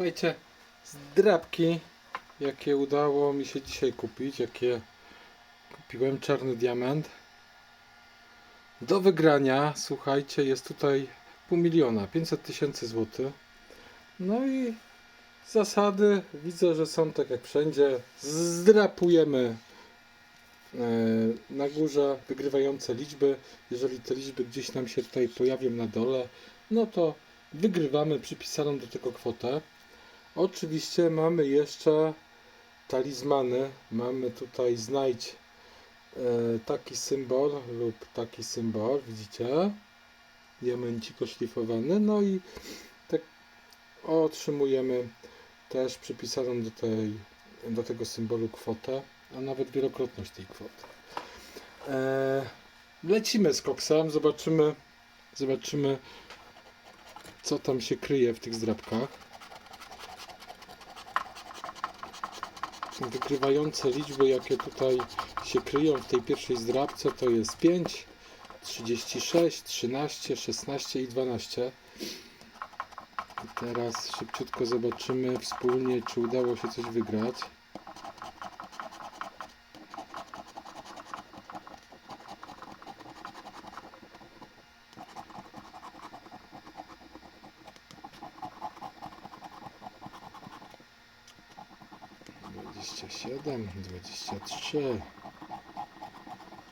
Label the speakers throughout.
Speaker 1: Słuchajcie, zdrabki, jakie udało mi się dzisiaj kupić, jakie kupiłem czarny diament. Do wygrania, słuchajcie, jest tutaj pół miliona, 500 tysięcy złotych. No i zasady widzę, że są tak jak wszędzie. Zdrapujemy e, na górze wygrywające liczby. Jeżeli te liczby gdzieś nam się tutaj pojawią na dole, no to wygrywamy przypisaną do tego kwotę. Oczywiście mamy jeszcze talizmany. Mamy tutaj znajdź e, taki symbol lub taki symbol, widzicie? Diamencik oszlifowany. No i tak otrzymujemy też przypisaną do, tej, do tego symbolu kwotę, a nawet wielokrotność tej kwoty. E, lecimy z koksem, zobaczymy, zobaczymy co tam się kryje w tych zdrabkach. Wykrywające liczby, jakie tutaj się kryją w tej pierwszej zdrabce, to jest 5, 36, 13, 16 i 12. I teraz szybciutko zobaczymy wspólnie, czy udało się coś wygrać. Dwadzieścia siedem, dwadzieścia trzy.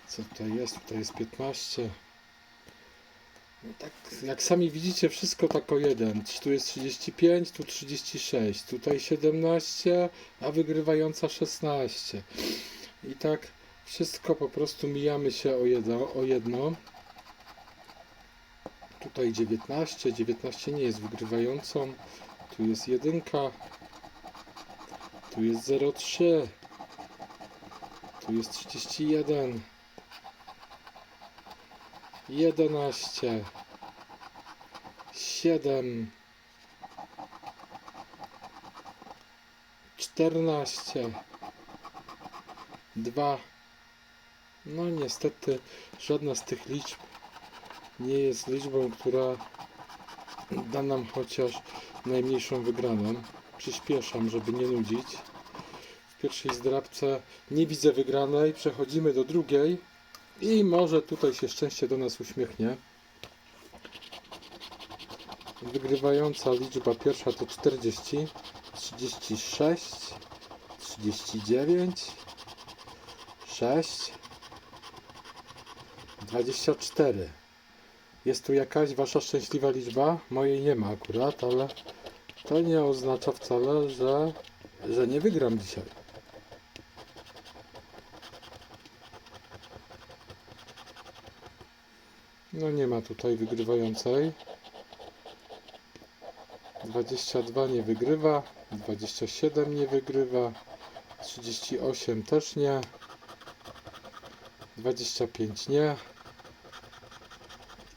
Speaker 1: Co to jest? To jest piętnaście. No tak, jak sami widzicie, wszystko tak o jeden. Tu jest 35, tu 36, tutaj 17, a wygrywająca 16. I tak wszystko po prostu mijamy się o jedno. O jedno. Tutaj 19, 19 nie jest wygrywającą. Tu jest jedynka. Tu jest 03. Tu jest 31. 11 7 14 2 No niestety żadna z tych liczb nie jest liczbą, która da nam chociaż najmniejszą wygraną. Przyspieszam, żeby nie nudzić. W pierwszej zdrabce nie widzę wygranej. Przechodzimy do drugiej. I może tutaj się szczęście do nas uśmiechnie. Wygrywająca liczba pierwsza to 40, 36, 39, 6, 24. Jest tu jakaś wasza szczęśliwa liczba? Mojej nie ma akurat, ale to nie oznacza wcale, że, że nie wygram dzisiaj. No nie ma tutaj wygrywającej. 22 nie wygrywa, 27 nie wygrywa, 38 też nie, 25 nie,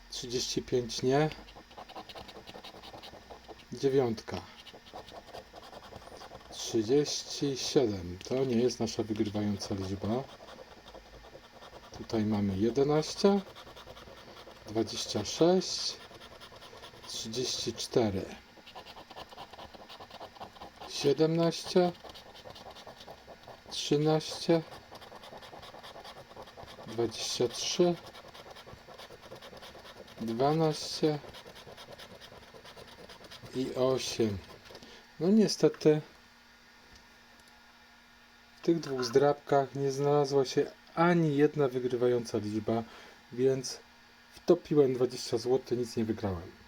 Speaker 1: 35 nie, dziewiątka, 37 to nie jest nasza wygrywająca liczba. Tutaj mamy 11, 26, 34, 17, 13, 23, 12 i 8. No niestety w tych dwóch zdrabkach nie znalazła się ani jedna wygrywająca liczba, więc wtopiłem 20 zł, nic nie wygrałem.